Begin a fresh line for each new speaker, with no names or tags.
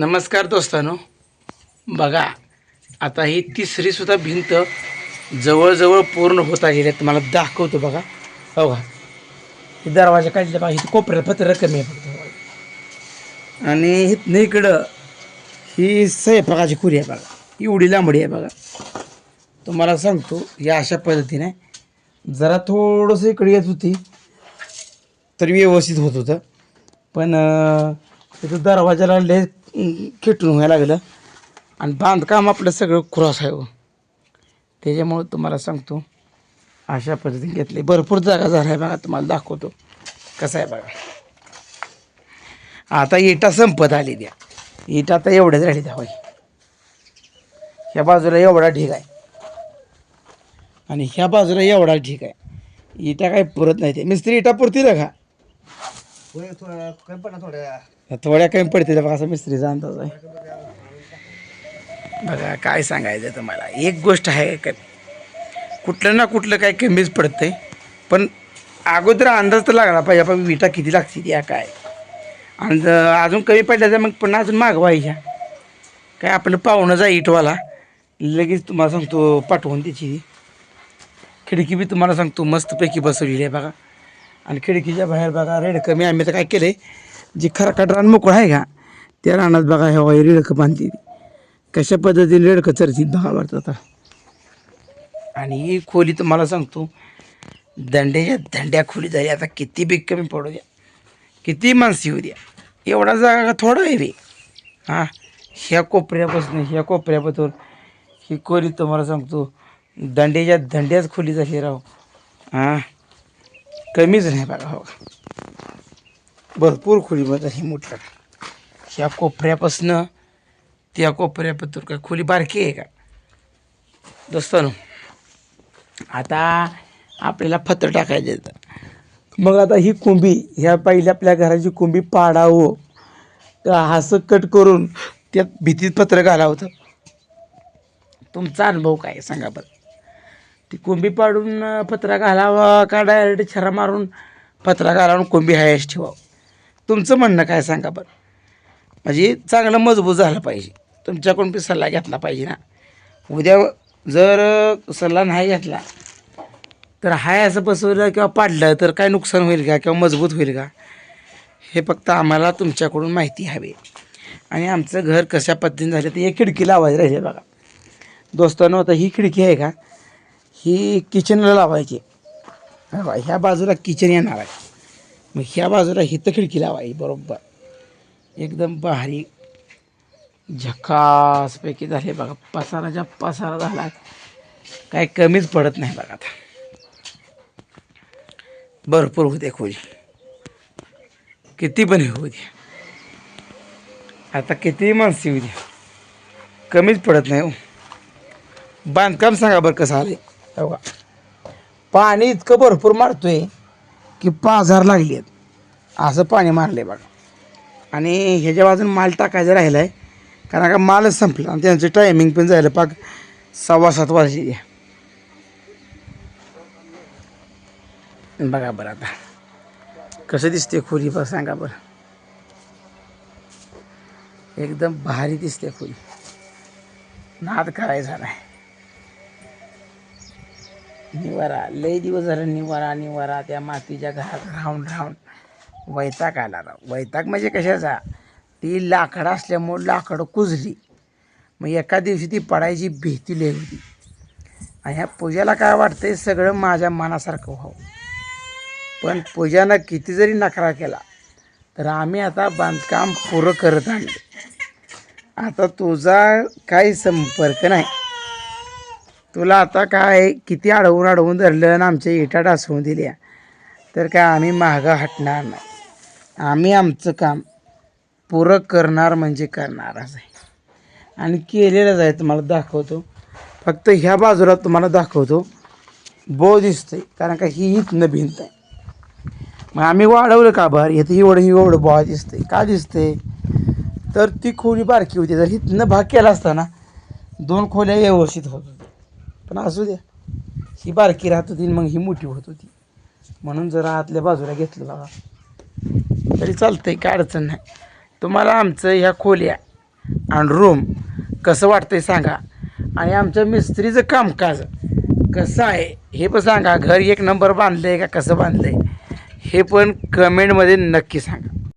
नमस्कार दोस्तानो. बघा आता ही तिसरीसुद्धा भिंत जवळजवळ पूर्ण होत आलेली आहे तुम्हाला दाखवतो बघा. हो का हे दरवाजा काढले बघा. इथं कोपऱ्याला पत्र कमी आहे फक्त. आणि इथनं इकडं ही स्वयंपाकाची खुरी आहे बघा. एवढी लांबडी आहे बघा. तुम्हाला सांगतो या अशा पद्धतीने जरा थोडंसं इकडे येत होती तर व्यवस्थित होत होतं. पण तिथं दरवाजाला लय खेटून व्हायला लागलं. आणि बांधकाम आपलं सगळं क्रॉस आहे हो. त्याच्यामुळं तुम्हाला सांगतो अशा पद्धतीने घेतले. भरपूर जागा झाला आहे बघा तुम्हाला दाखवतो. कसं आहे बघा. आता इटा संपत आली द्या. इटा आता एवढ्याच राहिली द्या होय. ह्या बाजूला एवढा ढीग आहे. आणि ह्या बाजूला एवढा ढीग आहे. इटा काही पुरत नाही ते. मिस्त्री इटा पुरतील का? थोड्या. थोड्या कमी पडतील बघा असं मिस्त्रीचा अंदाज आहे. बघा काय सांगायचं तुम्हाला? एक गोष्ट आहे का कुठलं ना कुठलं काय कमीच पडतंय पण अगोदर अंदाज तर लागला पाहिजे. आपण विटा किती लागतील या काय? आणि जर अजून कमी पडल्याचं मग पुन्हा अजून मागवायच्या काय आपलं पाहुणं जा इटवाला. लगेच तुम्हाला सांगतो पाठवून त्याची. खिडकी बी तुम्हाला सांगतो मस्तपैकी बसवलेली आहे बघा. आणि खिडकीच्या बाहेर बघा रेड कमी आम्ही तर काय केलं आहे जी खरकाट रान मोकळं आहे का? त्या रानात बघा हे वाई रेडकं बांधली कशा पद्धतीने रेडकं चरतील बघा वाटतं आता. आणि ही खोली तुम्हाला सांगतो दंड्याच्या दंड्या खोली झाली आता किती बी कमी पडू द्या. किती माणसी होऊ द्या. एवढा जागा थोडा आहे रे हां? ह्या कोपऱ्यापासून ह्या कोपऱ्यापासून ही खोली तुम्हाला सांगतो दंड्याच्या दंड्याच खोली झाली राव. हां? कमीच नाही बघा हो. भरपूर खोलीमध्ये ही मोठ्या ह्या कोपऱ्यापासनं त्या कोपऱ्यापासून काय खोली बारकी आहे का? दोस्तानो आता आपल्याला फत्र टाकायचं येतं मग आता ही कुंभी ह्या पहिल्या आपल्या घराची कुंभी पाडावं. तर असं कट करून त्यात भीतीत पत्र घालावं. होतं तुमचा अनुभव काय आहे सांगा बरं. ती कुंभी पाडून पत्रा घालावा का डायरेक्ट छरा मारून पत्रा घालावून कुंभी हायस ठेवावं? तुमचं म्हणणं काय सांगा बरं? म्हणजे चांगलं मजबूत झालं पाहिजे. तुमच्याकडून बी सल्ला घेतला पाहिजे ना. उद्या जर सल्ला नाही घेतला तर हाय असं बसवलं किंवा पाडलं तर काय नुकसान होईल का किंवा मजबूत होईल का? हे फक्त आम्हाला तुमच्याकडून माहिती हवी. आणि आमचं घर कशा पद्धतीने झालं तर हे खिडकी लावायची राहिली बघा. दोस्तांनो आता ही खिडकी आहे का? ही किचनला लावायची. ह्या बाजूला किचन येणार आहे. मग ह्या बाजूला हिथं खिडकी लावायची बरोबर. एकदम भारी झकासपैकी झाले बघा पसाराच्या पसारा झाला काय कमीच पडत नाही बघा आता. भरपूर होते खोली. किती पण होऊ द्या आता किती माणसे होऊ द्या कमीच पडत नाही हो. बांधकाम सांगा बरं कसं आलं आहे बघा. पाणी इतकं भरपूर मारतोय. की पाझार लागली आहेत. असं पाणी मारलं आहे बघा. आणि ह्याच्या बाजून माल टाकायचा राहिला आहे कारण का मालच संपला आणि त्यांचं टायमिंग पण जायला पाक सव्वा सात वाजली. बघा बरं आता. कसं दिसते खोली बघ सांगा बरं. एकदम भारी दिसते खोली. नाद करायचा नाही. निवारा. लय दिवस झालं निवारा निवारा. त्या मातीच्या घरात राहून राहून वैताग आला राव. वैताग म्हणजे कशाचा? ती लाकडं असल्यामुळं लाकडं कुजली. मग एका दिवशी ती पडायची भीती लय होती. आणि ह्या पूजाला काय वाटतंय? सगळं माझ्या मनासारखं व्हावं. पण पूजानं किती जरी नकरा केला तर आम्ही आता बांधकाम पुरं करत आणलं आता तुझा काही संपर्क नाही. तुला आता काय किती अडवून अडवून धरलं आणि आमच्या इटा डासवून दिल्या. तर काय आम्ही मागं हटणार नाही. आम्ही आमचं काम पुरं करणार म्हणजे करणारच आहे. आणि केलेलंच आहे तुम्हाला दाखवतो. फक्त ह्या बाजूला तुम्हाला दाखवतो. बो दिसतंय कारण का ही इथनं भिंत आहे. मग आम्ही वाढवलं का बरं? इथं एवढं एवढं बॉ दिसते का दिसते तर ती खोली बारकी होती. जर इथनं भाग केला असता ना दोन खोल्या व्यवस्थित होत पण असू द्या ही बारकी राहत होती आणि मग ही मोठी होत होती. म्हणून जरा आतल्या बाजूला घेतलं बघा तरी चालतंय काय अडचण नाही. तुम्हाला आमचं ह्या खोल्या आणि रूम कसं वाटतंय सांगा. आणि आमच्या मिस्त्रीचं कामकाज कसं आहे हे पण सांगा. घर एक नंबर बांधलं आहे का कसं बांधलं आहे हे पण कमेंटमध्ये नक्की सांगा.